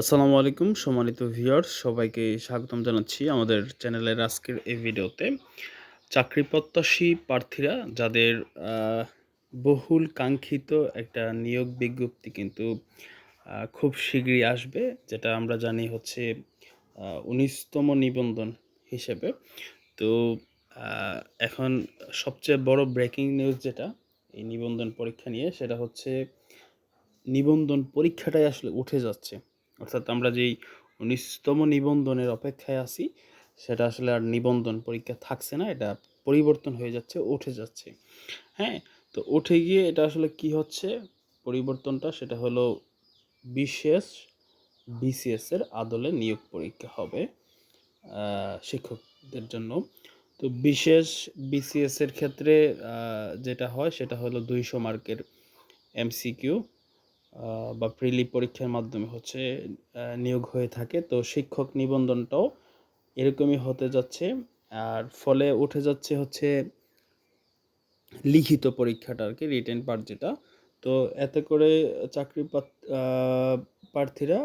আসসালামু আলাইকুম, সম্মানিত ভিউয়ার্স সবাইকে স্বাগতম জানাচ্ছি আমাদের চ্যানেলের আজকের এই ভিডিওতে। চাকরি প্রত্যাশী প্রার্থীরা যাদের বহুল কাঙ্ক্ষিত একটা নিয়োগ বিজ্ঞপ্তি কিন্তু খুব শীঘ্রই আসবে, যেটা আমরা জানি হচ্ছে উনিশতম নিবন্ধন হিসেবে। তো এখন সবচেয়ে বড় ব্রেকিং নিউজ যেটা এই নিবন্ধন পরীক্ষা নিয়ে, সেটা হচ্ছে, নিবন্ধন পরীক্ষাটাই আসলে উঠে যাচ্ছে। অর্থাৎ আমরা যেই উনিশতম নিবন্ধনের অপেক্ষায় আছি, সেটা আসলে আর নিবন্ধন পরীক্ষা থাকছে না, এটা পরিবর্তন হয়ে যাচ্ছে, উঠে যাচ্ছে। হ্যাঁ তো উঠে গিয়ে এটা আসলে কি হচ্ছে? পরিবর্তনটা সেটা হলো বিশেষ বিসিএস এর আদলে নিয়োগ পরীক্ষা হবে শিক্ষকদের জন্য। তো বিশেষ বিসিএস এর ক্ষেত্রে যেটা হয় সেটা হলো দুইশো মার্কের এমসিকিউ বা প্রিলি পরীক্ষার মাধ্যমে হচ্ছে নিয়োগ হয়ে থাকে। তো শিক্ষক নিবন্ধনটাও এরকমই হতে যাচ্ছে। আর ফলে উঠে যাচ্ছে হচ্ছে লিখিত পরীক্ষাটা আর কি রিটেন পার্ট যেটা। তো এতে করে চাকরি প্রার্থীরা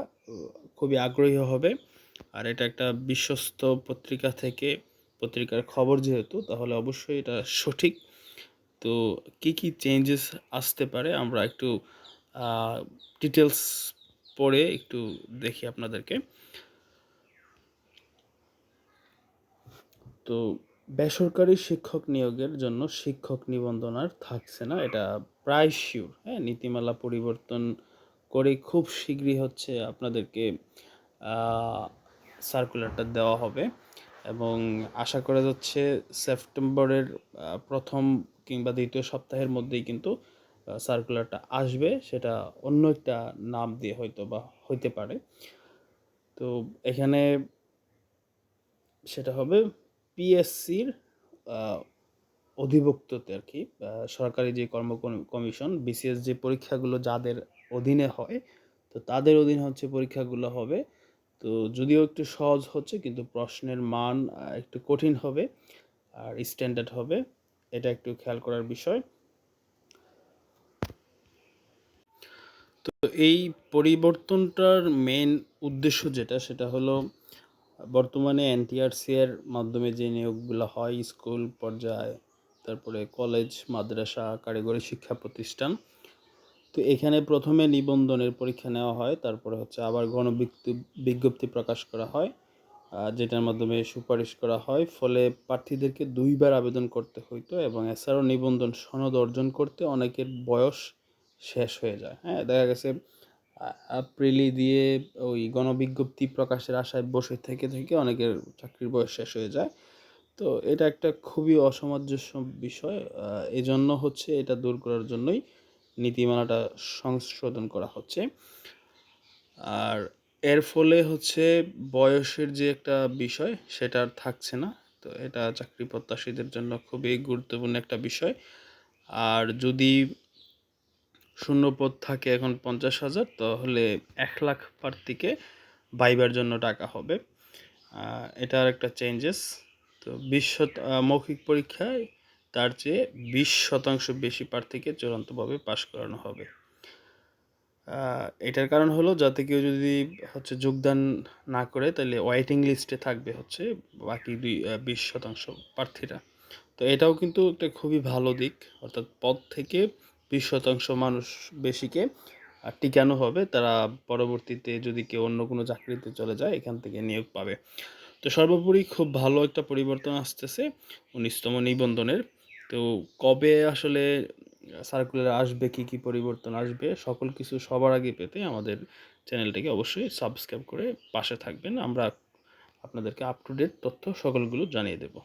খুবই আগ্রহী হবে। আর এটা একটা বিশ্বস্ত পত্রিকা থেকে, পত্রিকার খবর যেহেতু, তাহলে অবশ্যই এটা সঠিক। তো কি কি চেঞ্জেস আসতে পারে, আমরা একটু ডিটেলস পড়ে একটু দেখি আপনাদেরকে। তো বেসরকারি শিক্ষক নিয়োগের জন্য শিক্ষক নিবন্ধন আর থাকছে না, এটা প্রায় শিওর হ্যাঁ? নীতিমালা পরিবর্তন করে খুব শীঘ্রই হচ্ছে আপনাদেরকে সার্কুলারটা দেওয়া হবে। এবং আশা করা যাচ্ছে সেপ্টেম্বরের প্রথম কিংবা দ্বিতীয় সপ্তাহের মধ্যেই কিন্তু সার্কুলারটা আসবে, সেটা অন্য একটা নাম দিয়ে হয়তো বা হইতে পারে। তো এখানে সেটা হবে পিএসসির অধিভুক্ততে আর কি সরকারি যে কর্ম কমি- কমিশন বিসিএস যে পরীক্ষাগুলো যাদের অধীনে হয়, তো তাদের অধীনে হচ্ছে পরীক্ষাগুলো হবে। তো যদিও একটু সহজ হচ্ছে, কিন্তু প্রশ্নের মান একটু কঠিন হবে, আর স্ট্যান্ডার্ড হবে, এটা একটু খেয়াল করার বিষয়। এই পরিবর্তনটার মেন উদ্দেশ্য যেটা, সেটা হলো বর্তমানে এনটিআরসি এর মাধ্যমে যে নিয়োগগুলো হয়, স্কুল পর্যায়ে, তারপরে কলেজ মাদ্রাসা, কারিগরি শিক্ষা প্রতিষ্ঠান, তো এখানে প্রথমে নিবন্ধনের পরীক্ষা নেওয়া হয়, তারপরে হচ্ছে আবার গণবিজ্ঞপ্তি, বিজ্ঞপ্তি প্রকাশ করা হয় যেটার মাধ্যমে সুপারিশ করা হয়, ফলে প্রার্থীদেরকে দুইবার আবেদন করতে হইতো এবং এছাড়াও নিবন্ধন সনদ অর্জন করতে অনেকের বয়স শেষ হয়ে যায়। হ্যাঁ দেখা গেছে প্রিলি দিয়ে ওই গণবিজ্ঞপ্তি প্রকাশের আশায় বসে থেকে থেকে অনেকের চাকরির বয়স শেষ হয়ে যায়। তো এটা একটা খুবই অসামঞ্জস্য বিষয় এজন্য হচ্ছে এটা দূর করার জন্যই নীতিমালাটা সংশোধন করা হচ্ছে। আর এর ফলে হচ্ছে বয়সের যে একটা বিষয়, সেটা আর থাকছে না। তো এটা চাকরি প্রত্যাশীদের জন্য খুবই গুরুত্বপূর্ণ একটা বিষয়। আর যদি শূন্য পদ থাকে এখন পঞ্চাশ হাজার, তাহলে এক লাখ প্রার্থীকে ভাইবার জন্য টাকা হবে। এটার একটা চেঞ্জেস তো বিশ মৌখিক পরীক্ষায় তার চেয়ে বিশ শতাংশ বেশি প্রার্থীকে চূড়ান্তভাবে পাশ করানো হবে। এটার কারণ হলো যাতে কেউ যদি হচ্ছে যোগদান না করে, তাহলে ওয়েটিং লিস্টে থাকবে হচ্ছে বাকি দুই বিশ শতাংশ প্রার্থীরা। তো এটাও কিন্তু একটা খুবই ভালো দিক, অর্থাৎ পদ থেকে বিশ শতাংশ মানুষ বেশিকে টিকানো হবে, তারা পরবর্তীতে যদি কেউ অন্য কোনো চাকরিতে চলে যায়, এখান থেকে নিয়োগ পাবে। তো সর্বোপরি খুব ভালো একটা পরিবর্তন আসতেছে উনিশতম নিবন্ধনের। তো কবে আসলে সার্কুলার আসবে, কি কি পরিবর্তন আসবে, সকল কিছু সবার আগে পেতে আমাদের চ্যানেলটাকে অবশ্যই সাবস্ক্রাইব করে পাশে থাকবেন। আমরা আপনাদেরকে আপ টু ডেট তথ্য সকলগুলো জানিয়ে দেবো।